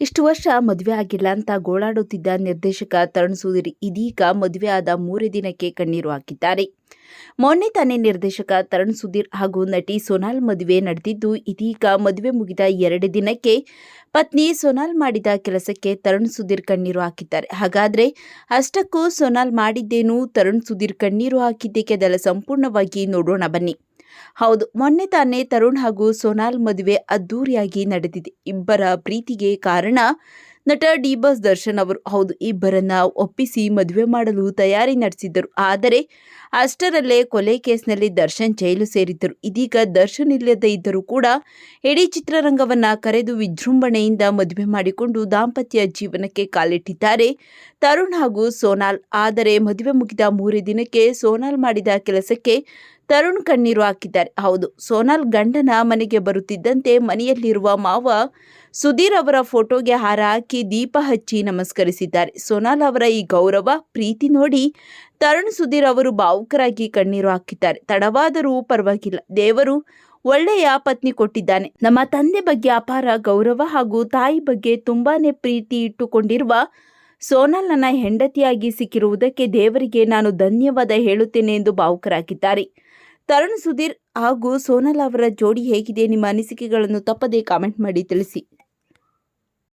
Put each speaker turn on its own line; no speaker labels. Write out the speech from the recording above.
ಇಷ್ಟು ವರ್ಷ ಮದುವೆ ಆಗಿಲ್ಲ ಅಂತ ಗೋಳಾಡುತ್ತಿದ್ದ ನಿರ್ದೇಶಕ ತರುಣ್ ಸುಧೀರ್ ಇದೀಗ ಮದುವೆ ಆದ ಮೂರೇ ದಿನಕ್ಕೆ ಕಣ್ಣೀರು ಹಾಕಿದ್ದಾರೆ. ಮೊನ್ನೆ ತಾನೇ ನಿರ್ದೇಶಕ ತರುಣ್ ಸುಧೀರ್ ಹಾಗೂ ನಟಿ ಸೋನಾಲ್ ಮದುವೆ ನಡೆದಿದ್ದು, ಇದೀಗ ಮದುವೆ ಮುಗಿದ ಎರಡು ದಿನಕ್ಕೆ ಪತ್ನಿ ಸೋನಾಲ್ ಮಾಡಿದ ಕೆಲಸಕ್ಕೆ ತರುಣ್ ಸುಧೀರ್ ಕಣ್ಣೀರು ಹಾಕಿದ್ದಾರೆ. ಹಾಗಾದ್ರೆ ಅಷ್ಟಕ್ಕೂ ಸೋನಾಲ್ ಮಾಡಿದ್ದೇನು? ತರುಣ್ ಸುಧೀರ್ ಕಣ್ಣೀರು ಹಾಕಿದ್ದಕ್ಕೆ ಅದೆಲ್ಲ ಸಂಪೂರ್ಣವಾಗಿ ನೋಡೋಣ ಬನ್ನಿ. ಹೌದು, ಮೊನ್ನೆ ತಾನೇ ತರುಣ್ ಹಾಗೂ ಸೋನಾಲ್ ಮದುವೆ ಅದ್ದೂರಿಯಾಗಿ ನಡೆದಿದೆ. ಇಬ್ಬರ ಪ್ರೀತಿಗೆ ಕಾರಣ ನಟ ಡಿ ಬಾಸ್ ದರ್ಶನ್ ಅವರು. ಹೌದು, ಇಬ್ಬರನ್ನ ಒಪ್ಪಿಸಿ ಮದುವೆ ಮಾಡಲು ತಯಾರಿ ನಡೆಸಿದ್ದರು. ಆದರೆ ಅಷ್ಟರಲ್ಲೇ ಕೊಲೆ ಕೇಸ್ನಲ್ಲಿ ದರ್ಶನ್ ಜೈಲು ಸೇರಿದ್ದರು. ಇದೀಗ ದರ್ಶನ್ ಇಲ್ಲದೇ ಇದ್ದರೂ ಕೂಡ ಇಡೀ ಚಿತ್ರರಂಗವನ್ನ ಕರೆದು ವಿಜೃಂಭಣೆಯಿಂದ ಮದುವೆ ಮಾಡಿಕೊಂಡು ದಾಂಪತ್ಯ ಜೀವನಕ್ಕೆ ಕಾಲಿಟ್ಟಿದ್ದಾರೆ. ತರುಣ್ ಹಾಗೂ ಸೋನಾಲ್. ಆದರೆ ಮದುವೆ ಮುಗಿದ ಮೂರೇ ದಿನಕ್ಕೆ ಸೋನಾಲ್ ಮಾಡಿದ ಕೆಲಸಕ್ಕೆ ತರುಣ್ ಕಣ್ಣೀರು ಹಾಕಿದ್ದಾರೆ. ಹೌದು, ಸೋನಾಲ್ ಗಂಡನ ಮನೆಗೆ ಬರುತ್ತಿದ್ದಂತೆ ಮನೆಯಲ್ಲಿರುವ ಮಾವ ಸುಧೀರ್ ಅವರ ಫೋಟೋಗೆ ಹಾರ ಹಾಕಿ ದೀಪ ಹಚ್ಚಿ ನಮಸ್ಕರಿಸಿದ್ದಾರೆ. ಸೋನಾಲ್ ಅವರ ಈ ಗೌರವ, ಪ್ರೀತಿ ನೋಡಿ ತರುಣ್ ಸುಧೀರ್ ಅವರು ಭಾವುಕರಾಗಿ ಕಣ್ಣೀರು ಹಾಕಿದ್ದಾರೆ. ತಡವಾದರೂ ಪರವಾಗಿಲ್ಲ. ದೇವರು ಒಳ್ಳೆಯ ಪತ್ನಿ ಕೊಟ್ಟಿದ್ದಾನೆ. ನಮ್ಮ ತಂದೆ ಬಗ್ಗೆ ಅಪಾರ ಗೌರವ ಹಾಗೂ ತಾಯಿ ಬಗ್ಗೆ ತುಂಬಾನೇ ಪ್ರೀತಿ ಇಟ್ಟುಕೊಂಡಿರುವ ಸೋನಲ್ ನನ್ನ ಹೆಂಡತಿಯಾಗಿ ಸಿಕ್ಕಿರುವುದಕ್ಕೆ ದೇವರಿಗೆ ನಾನು ಧನ್ಯವಾದ ಹೇಳುತ್ತೇನೆ ಎಂದು ಭಾವುಕರಾಗಿದ್ದಾರೆ. ತರುಣ್ ಸುಧೀರ್ ಹಾಗೂ ಸೋನಲ್ ಅವರ ಜೋಡಿ ಹೇಗಿದೆ? ನಿಮ್ಮ ಅನಿಸಿಕೆಗಳನ್ನು ತಪ್ಪದೇ ಕಾಮೆಂಟ್ ಮಾಡಿ ತಿಳಿಸಿ.